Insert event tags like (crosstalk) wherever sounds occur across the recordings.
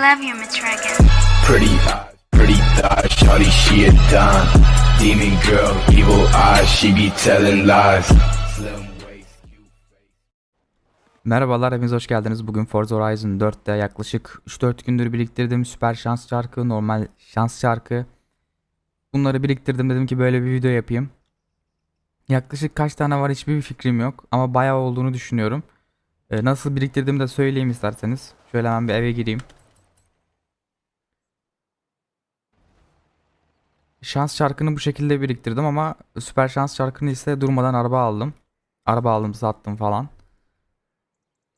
love you, Miss Reagan. Pretty eyes, pretty thighs, shawty she a dime. Demon girl, evil eyes, she be telling lies. Merhabalar hepiniz hoş geldiniz. Bugün Forza Horizon 4'te yaklaşık 3-4 gündür biriktirdim. Süper şans çarkı, normal şans çarkı. Bunları biriktirdim dedim ki böyle bir video yapayım. Yaklaşık kaç tane var hiçbir fikrim yok ama bayağı olduğunu düşünüyorum. Ee, nasıl biriktirdiğimi de söyleyeyim isterseniz. Şöyle hemen bir eve gireyim. Şans çarkını bu şekilde biriktirdim ama süper şans çarkını ise durmadan araba aldım. Araba aldım sattım falan.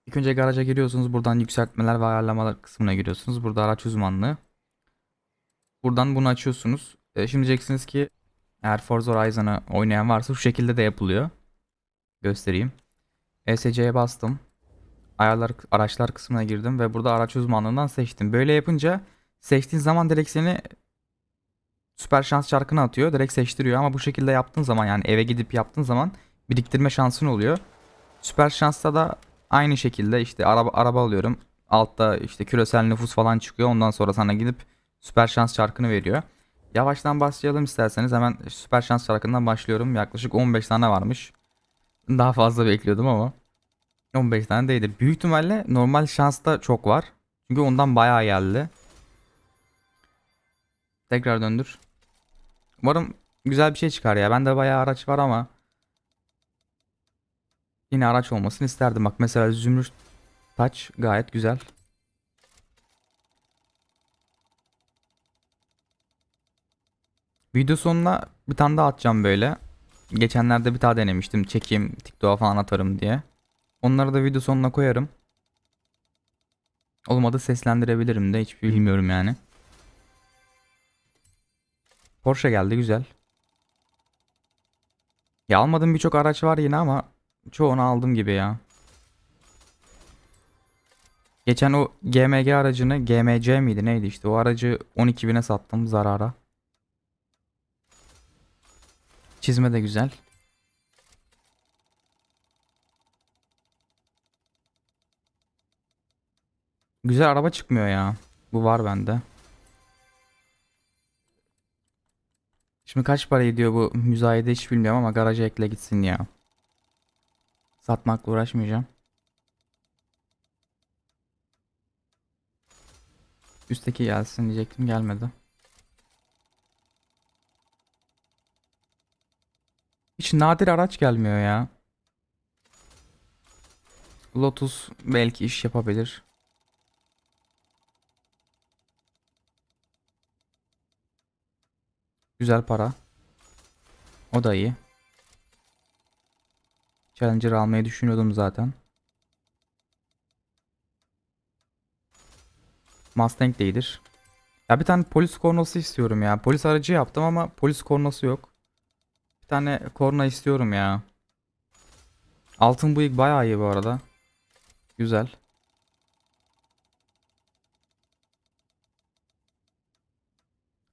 İlk önce garaja giriyorsunuz. Buradan yükseltmeler ve ayarlamalar kısmına giriyorsunuz. Burada araç uzmanlığı. Buradan bunu açıyorsunuz. E, şimdi diyeceksiniz ki eğer Forza Horizon'ı oynayan varsa şu şekilde de yapılıyor. Göstereyim. ESC'ye bastım. Ayarlar araçlar kısmına girdim ve burada araç uzmanlığından seçtim. Böyle yapınca seçtiğin zaman direkt seni süper şans çarkına atıyor. Direkt seçtiriyor ama bu şekilde yaptığın zaman yani eve gidip yaptığın zaman biriktirme şansın oluyor. Süper şansta da aynı şekilde işte araba araba alıyorum. Altta işte küresel nüfus falan çıkıyor. Ondan sonra sana gidip süper şans çarkını veriyor. Yavaştan başlayalım isterseniz. Hemen süper şans çarkından başlıyorum. Yaklaşık 15 tane varmış. Daha fazla bekliyordum ama 15 tane değildir. Büyük ihtimalle normal şansta çok var. Çünkü ondan bayağı geldi. Tekrar döndür. Umarım güzel bir şey çıkar ya. Bende bayağı araç var ama yine araç olmasını isterdim. Bak mesela zümrüt taç gayet güzel. Video sonuna bir tane daha atacağım böyle. Geçenlerde bir tane denemiştim. Çekeyim TikTok'a falan atarım diye. Onları da video sonuna koyarım. Olmadı seslendirebilirim de hiç bilmiyorum yani. Porsche geldi güzel. Ya almadığım birçok araç var yine ama çoğunu aldım gibi ya. Geçen o GMG aracını GMC miydi neydi işte o aracı 12.000'e sattım zarara. Çizme de güzel. Güzel araba çıkmıyor ya. Bu var bende. Şimdi kaç para ediyor bu müzayede hiç bilmiyorum ama garaja ekle gitsin ya. Satmakla uğraşmayacağım. Üstteki gelsin diyecektim gelmedi. Hiç nadir araç gelmiyor ya. Lotus belki iş yapabilir. Güzel para. O da iyi. Challenger almayı düşünüyordum zaten. Mustang de iyidir. Ya bir tane polis kornası istiyorum ya. Polis aracı yaptım ama polis kornası yok. Bir tane korna istiyorum ya. Altın bıyık bayağı iyi bu arada. Güzel.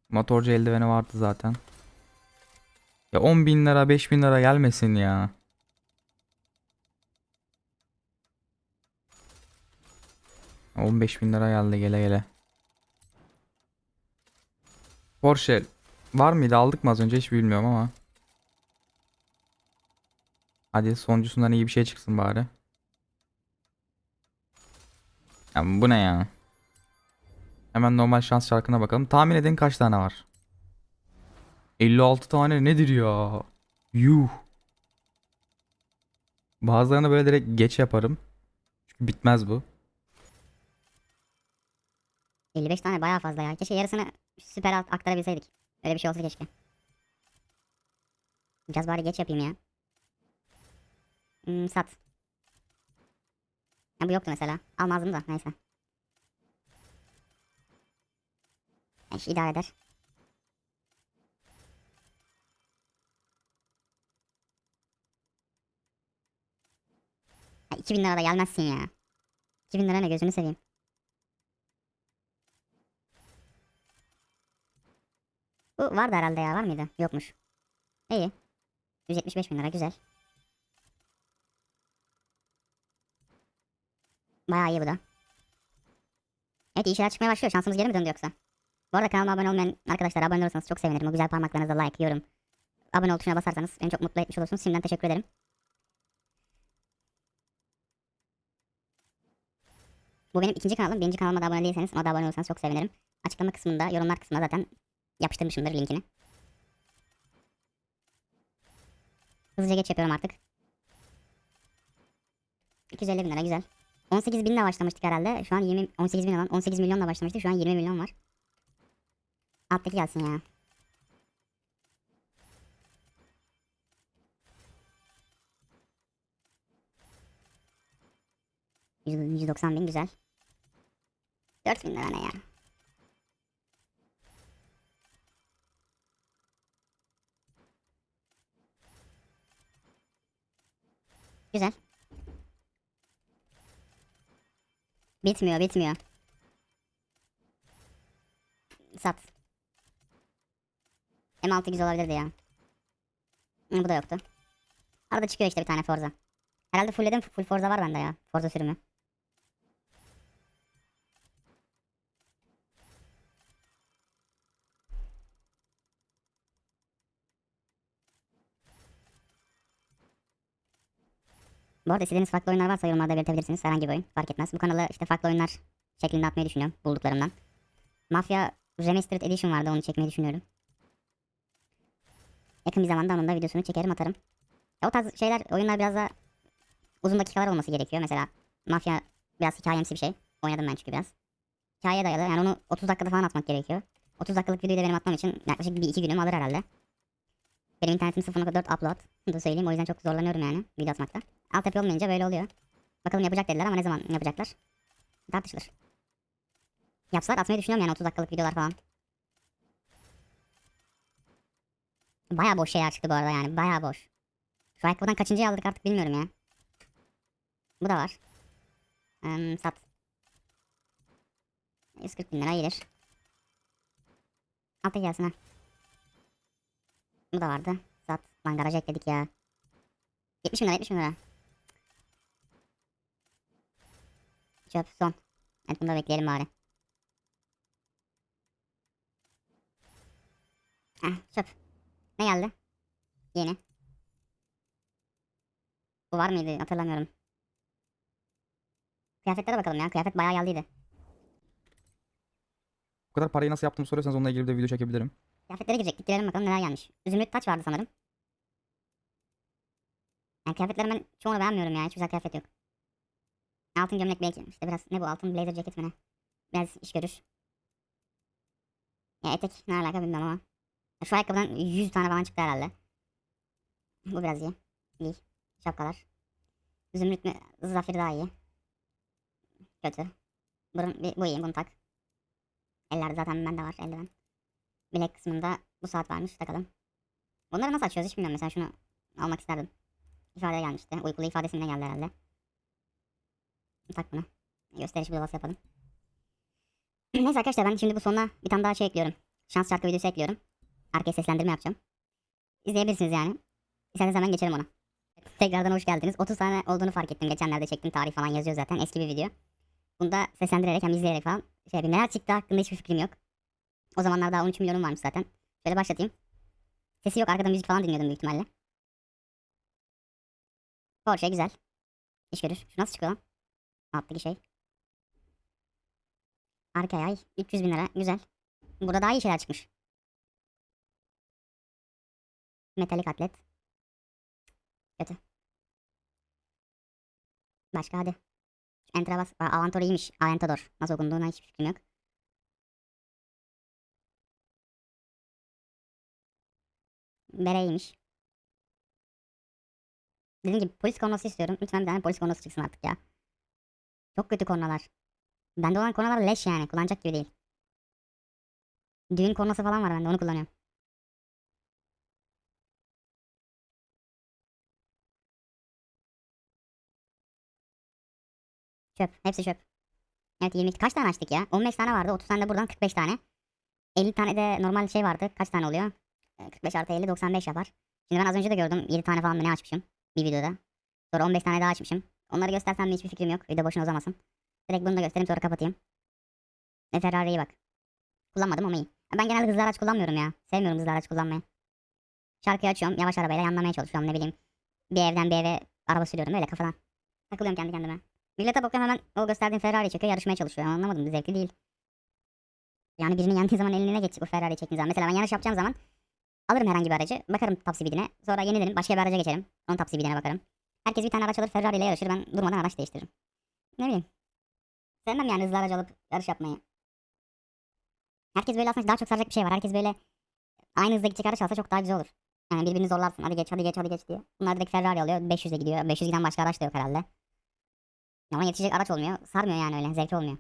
Motorcu eldiveni vardı zaten. Ya 10 bin lira 5 bin lira gelmesin ya. Ya 15 bin lira geldi gele gele. Porsche var mıydı aldık mı az önce hiç bilmiyorum ama. Hadi sonuncusundan iyi bir şey çıksın bari. Ya bu ne ya? Hemen normal şans şarkına bakalım. Tahmin edin kaç tane var? 56 tane nedir ya? Yuh. Bazılarını böyle direkt geç yaparım. Çünkü bitmez bu. 55 tane bayağı fazla ya. Keşke yarısını süper alt aktarabilseydik. Öyle bir şey olsa keşke. Biraz bari geç yapayım ya. Hmm, sat. Ya bu yoktu mesela. Almazdım da neyse. Eş idare eder. Ya 2000 lira da gelmezsin ya. 2000 lira ne gözünü seveyim. Bu vardı herhalde ya var mıydı? Yokmuş. İyi. 175 bin lira güzel. Bayağı iyi bu da. Evet iyi şeyler çıkmaya başlıyor. Şansımız geri mi döndü yoksa? Bu arada kanalıma abone olmayan arkadaşlar abone olursanız çok sevinirim. O güzel parmaklarınızla like, yorum, abone ol tuşuna basarsanız beni çok mutlu etmiş olursunuz. Şimdiden teşekkür ederim. Bu benim ikinci kanalım. Birinci kanalıma da abone değilseniz ona da abone olursanız çok sevinirim. Açıklama kısmında, yorumlar kısmında zaten yapıştırmışımdır linkini. Hızlıca geç yapıyorum artık. 250 bin lira güzel. 18 binle başlamıştık herhalde. Şu an 20, 18 bin olan 18 milyonla başlamıştık. Şu an 20 milyon var. Alttaki gelsin ya. Yüz- 190 bin güzel. 4 bin lira ne ya? Güzel. Bitmiyor bitmiyor. Sat. M6 güzel olabilirdi ya. Bu da yoktu. Arada çıkıyor işte bir tane Forza. Herhalde fullledim. Full Forza var bende ya. Forza sürümü. Bu arada istediğiniz farklı oyunlar varsa yorumlarda belirtebilirsiniz. Herhangi bir oyun fark etmez. Bu kanalı işte farklı oyunlar şeklinde atmayı düşünüyorum bulduklarımdan. Mafya Remastered Edition vardı onu çekmeyi düşünüyorum. Yakın bir zamanda onun da videosunu çekerim atarım. Ya o tarz şeyler oyunlar biraz da uzun dakikalar olması gerekiyor. Mesela Mafya biraz hikayemsi bir şey. Oynadım ben çünkü biraz. Hikayeye dayalı yani onu 30 dakikada falan atmak gerekiyor. 30 dakikalık videoyu da benim atmam için yaklaşık bir iki günüm alır herhalde. Benim internetim 0.4 upload. Bunu da söyleyeyim o yüzden çok zorlanıyorum yani video atmakta. Altyapı olmayınca böyle oluyor. Bakalım yapacak dediler ama ne zaman yapacaklar? Tartışılır. Yapsalar atmayı düşünüyorum yani 30 dakikalık videolar falan. Baya boş şeyler çıktı bu arada yani baya boş. Şu ayakkabıdan kaçıncıyı aldık artık bilmiyorum ya. Bu da var. Hmm, sat. 140 bin lira gelir. Altta gelsin ha. Bu da vardı. Sat. Lan garaja ekledik ya. 70 bin lira 70 bin lira. Çöp son. Evet bunu da bekleyelim bari. Heh, çöp. Ne geldi? Yeni. Bu var mıydı hatırlamıyorum. Kıyafetlere bakalım ya. Kıyafet bayağı geldiydi. Bu kadar parayı nasıl yaptığımı soruyorsanız onunla ilgili bir de video çekebilirim. Kıyafetlere girecektik. Girelim bakalım neler gelmiş. Zümrüt taç vardı sanırım. Yani kıyafetlerin ben çoğunu beğenmiyorum ya. Hiç güzel kıyafet yok. Altın gömlek belki. İşte biraz ne bu altın blazer ceket mi ne? Biraz iş görür. Ya etek ne alaka bilmiyorum ama. Şu ayakkabıdan 100 tane falan çıktı herhalde. Bu biraz iyi. İyi. Şapkalar. Zümrüt mü? Zafir daha iyi. Kötü. Burun, bu iyi bunu tak. Ellerde zaten bende var eldiven. Bilek kısmında bu saat varmış takalım. Bunları nasıl açıyoruz hiç bilmiyorum mesela şunu almak isterdim. İfade gelmişti. Uykulu ifadesiyle geldi herhalde. Tak bunu. Gösteriş bir yapalım. (clears throat) Neyse arkadaşlar ben şimdi bu sonuna bir tane daha şey ekliyorum. Şans şarkı videosu ekliyorum. Arkaya seslendirme yapacağım. İzleyebilirsiniz yani. İsterseniz hemen geçelim ona. Tekrardan hoş geldiniz. 30 tane olduğunu fark ettim. Geçenlerde çektim. Tarih falan yazıyor zaten. Eski bir video. Bunu da seslendirerek hem izleyerek falan şey yapayım. Neler çıktı hakkında hiçbir fikrim yok. O zamanlar daha 13 milyonum varmış zaten. Şöyle başlatayım. Sesi yok. Arkada müzik falan dinliyordum büyük ihtimalle. Porsche güzel. İş görür. Şu nasıl çıkıyor lan? Alttaki şey. Arkaya ay. 300 bin lira. Güzel. Burada daha iyi şeyler çıkmış. Metalik atlet. Kötü. Başka hadi. Aa, Avantor iyiymiş. Aventador. Nasıl okunduğuna hiçbir fikrim yok. Bere iyiymiş. Dediğim gibi polis kornası istiyorum. Lütfen bir tane polis kornası çıksın artık ya. Çok kötü kornalar. Bende olan kornalar leş yani. Kullanacak gibi değil. Düğün kornası falan var bende onu kullanıyorum. Çöp. Hepsi çöp. Evet 22. Kaç tane açtık ya? 15 tane vardı. 30 tane de buradan 45 tane. 50 tane de normal şey vardı. Kaç tane oluyor? Ee, 45 artı 50 95 yapar. Şimdi ben az önce de gördüm. 7 tane falan mı ne açmışım. Bir videoda. Sonra 15 tane daha açmışım. Onları göstersem de hiçbir fikrim yok. Video boşuna uzamasın. Direkt bunu da göstereyim sonra kapatayım. Ve Ferrari'yi bak. Kullanmadım ama iyi. Ben genelde hızlı araç kullanmıyorum ya. Sevmiyorum hızlı araç kullanmayı. Şarkıyı açıyorum. Yavaş arabayla yanlamaya çalışıyorum ne bileyim. Bir evden bir eve araba sürüyorum öyle kafadan. Takılıyorum kendi kendime. Millete bakıyorum hemen o gösterdiğim Ferrari çekiyor yarışmaya çalışıyor. Anlamadım zevkli değil. Yani birinin yendiği zaman eline geçecek o Ferrari'yi çektiğin zaman. Mesela ben yarış yapacağım zaman alırım herhangi bir aracı. Bakarım top speedine. Sonra yenilirim. Başka bir araca geçerim. Onun top speedine bakarım. Herkes bir tane araç alır Ferrari ile yarışır. Ben durmadan araç değiştiririm. Ne bileyim. Sevmem yani hızlı aracı alıp yarış yapmayı. Herkes böyle aslında daha çok saracak bir şey var. Herkes böyle aynı hızda gidecek araç alsa çok daha güzel olur. Yani birbirini zorlarsın. Hadi geç, hadi geç, hadi geç diye. Bunlar direkt Ferrari alıyor. 500'e gidiyor. 500 giden başka araç da yok herhalde. Ama yetişecek araç olmuyor. Sarmıyor yani öyle. Zevkli olmuyor.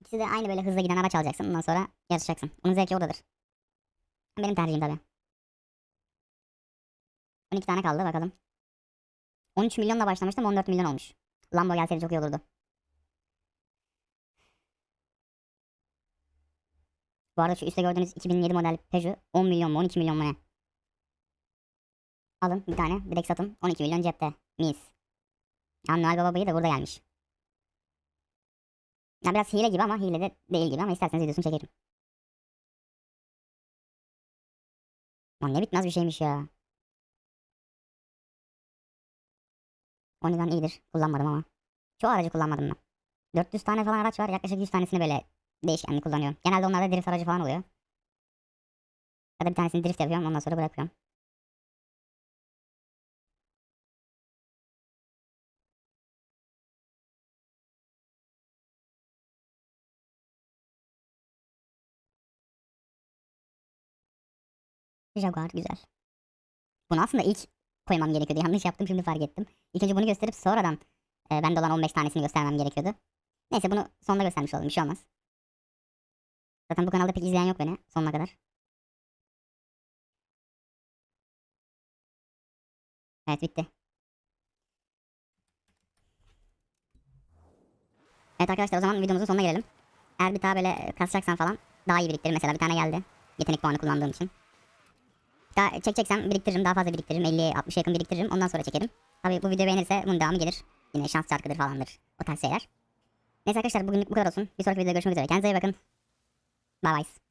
İkisi de aynı böyle hızla giden araç alacaksın. Ondan sonra yarışacaksın. Onun zevki oradadır. Benim tercihim tabii. 12 tane kaldı bakalım. 13 milyonla başlamıştım 14 milyon olmuş. Lambo gelseydi çok iyi olurdu. Bu arada şu üstte gördüğünüz 2007 model Peugeot 10 milyon mu 12 milyon mu ne? Alın bir tane direkt satın 12 milyon cepte. Mis. Ya Noel Baba da burada gelmiş. Ya biraz hile gibi ama hile de değil gibi ama isterseniz videosunu çekerim. Lan ne bitmez bir şeymiş ya. O yüzden iyidir. Kullanmadım ama. Çoğu aracı kullanmadım ben. 400 tane falan araç var. Yaklaşık 100 tanesini böyle değişkenli kullanıyorum. Genelde onlarda drift aracı falan oluyor. Ya da bir tanesini drift yapıyorum ondan sonra bırakıyorum. Jaguar güzel. Bunu aslında ilk koymam gerekiyordu. Yanlış yaptım şimdi fark ettim. İlk önce bunu gösterip sonradan e, bende olan 15 tanesini göstermem gerekiyordu. Neyse bunu sonunda göstermiş oldum. Bir şey olmaz. Zaten bu kanalda pek izleyen yok beni sonuna kadar. Evet bitti. Evet arkadaşlar o zaman videomuzun sonuna gelelim. Eğer bir daha böyle kasacaksan falan daha iyi biriktir. Mesela bir tane geldi. Yetenek puanı kullandığım için. Daha çekeceksem biriktiririm. Daha fazla biriktiririm. 50-60'a yakın biriktiririm. Ondan sonra çekerim. Tabii bu video beğenirse bunun devamı gelir. Yine şans şarkıdır falandır. O tarz şeyler. Neyse arkadaşlar bugünlük bu kadar olsun. Bir sonraki videoda görüşmek üzere. Kendinize iyi bakın. Bye bye.